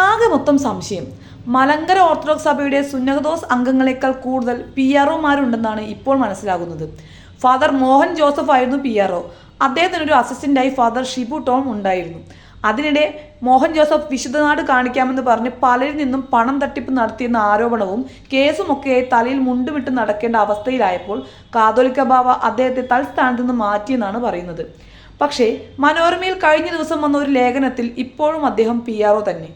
ആകെ മൊത്തം സംശയം. മലങ്കര ഓർത്തഡോക്സ് സഭയുടെ സുന്നഹദോസ് അംഗങ്ങളെക്കാൾ കൂടുതൽ പി ആർ ഒമാരുണ്ടെന്നാണ് ഇപ്പോൾ മനസ്സിലാകുന്നത്. ഫാദർ മോഹൻ ജോസഫ് ആയിരുന്നു പി ആർ ഒ. അദ്ദേഹത്തിനൊരു അസിസ്റ്റന്റായി ഫാദർ ഷിബു ടോം ഉണ്ടായിരുന്നു. അതിനിടെ മോഹൻ ജോസഫ് വിശുദ്ധനാട് കാണിക്കാമെന്ന് പറഞ്ഞ് പലരിൽ നിന്നും പണം തട്ടിപ്പ് നടത്തിയെന്ന ആരോപണവും കേസുമൊക്കെയായി തലയിൽ മുണ്ടുമിട്ട് നടക്കേണ്ട അവസ്ഥയിലായപ്പോൾ കാതോലിക്ക ബാവ അദ്ദേഹത്തെ തൽസ്ഥാനത്ത് നിന്ന് മാറ്റിയെന്നാണ് പറയുന്നത്. പക്ഷേ മനോരമയിൽ കഴിഞ്ഞ ദിവസം വന്ന ഒരു ലേഖനത്തിൽ ഇപ്പോഴും അദ്ദേഹം പി ആർ ഒ തന്നെ.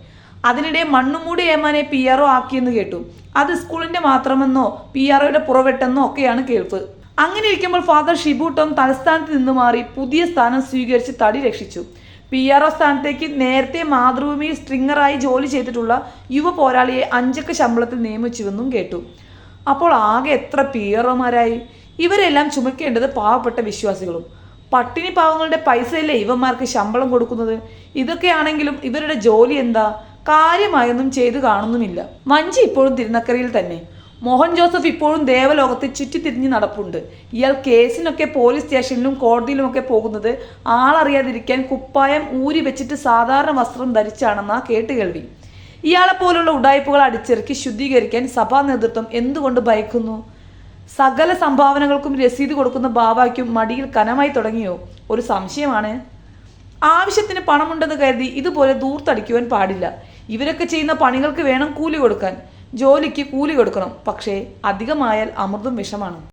അതിനിടെ മണ്ണുമൂടി ഏമാനെ പി ആർ ഒ ആക്കിയെന്ന് കേട്ടു. അത് സ്കൂളിന്റെ മാത്രമെന്നോ പി ആർ ഒയുടെ പുറവെട്ടെന്നോ ഒക്കെയാണ് കേൾപ്പ്. അങ്ങനെ ഇരിക്കുമ്പോൾ ഫാദർ ഷിബു ടോം തലസ്ഥാനത്ത് നിന്ന് മാറി പുതിയ സ്ഥാനം സ്വീകരിച്ച് തടി രക്ഷിച്ചു. പി ആർ ഒ സ്ഥാനത്തേക്ക് നേരത്തെ മാതൃഭൂമിയിൽ സ്ട്രിങ്ങറായി ജോലി ചെയ്തിട്ടുള്ള യുവ പോരാളിയെ അഞ്ചക്ക ശമ്പളത്തിൽ നിയമിച്ചുവെന്നും കേട്ടു. അപ്പോൾ ആകെ എത്ര പി ആർ ഒമാരായി? ഇവരെല്ലാം ചുമക്കേണ്ടത് പാവപ്പെട്ട വിശ്വാസികളും. പട്ടിണി പാവങ്ങളുടെ പൈസയല്ലേ ഇവന്മാർക്ക് ശമ്പളം കൊടുക്കുന്നത്? ഇതൊക്കെയാണെങ്കിലും ഇവരുടെ ജോലി എന്താ? കാര്യമായൊന്നും ചെയ്തു കാണുന്നുമില്ല. വഞ്ചി ഇപ്പോഴും തിരുനക്കരയിൽ തന്നെ. മോഹൻ ജോസഫ് ഇപ്പോഴും ദേവലോകത്ത് ചുറ്റിത്തിരിഞ്ഞ് നടപ്പുണ്ട്. ഇയാൾ കേസിനൊക്കെ പോലീസ് സ്റ്റേഷനിലും കോടതിയിലുമൊക്കെ പോകുന്നത് ആളറിയാതിരിക്കാൻ കുപ്പായം ഊരി വെച്ചിട്ട് സാധാരണ വസ്ത്രം ധരിച്ചാണെന്നാ കേട്ടുകേൾവി. ഇയാളെ പോലുള്ള ഉടായ്പകൾ അടിച്ചിറക്കി ശുദ്ധീകരിക്കാൻ സഭാ നേതൃത്വം എന്തുകൊണ്ട് ഭയക്കുന്നു? സകല സംഭാവനകൾക്കും രസീത് കൊടുക്കുന്ന ബാബയ്ക്കും മടിയിൽ കനമായി തുടങ്ങിയോ? ഒരു സംശയമാണ്. ആവശ്യത്തിന് പണമുണ്ടെന്ന് കരുതി ഇതുപോലെ ദൂർത്തടിക്കുവാൻ പാടില്ല. ഇവരൊക്കെ ചെയ്യുന്ന പണികൾക്ക് വേണം കൂലി കൊടുക്കാൻ. ജോലിക്ക് കൂലി കൊടുക്കണം. പക്ഷേ അധികമായാൽ അമൃതും വിഷമാണ്.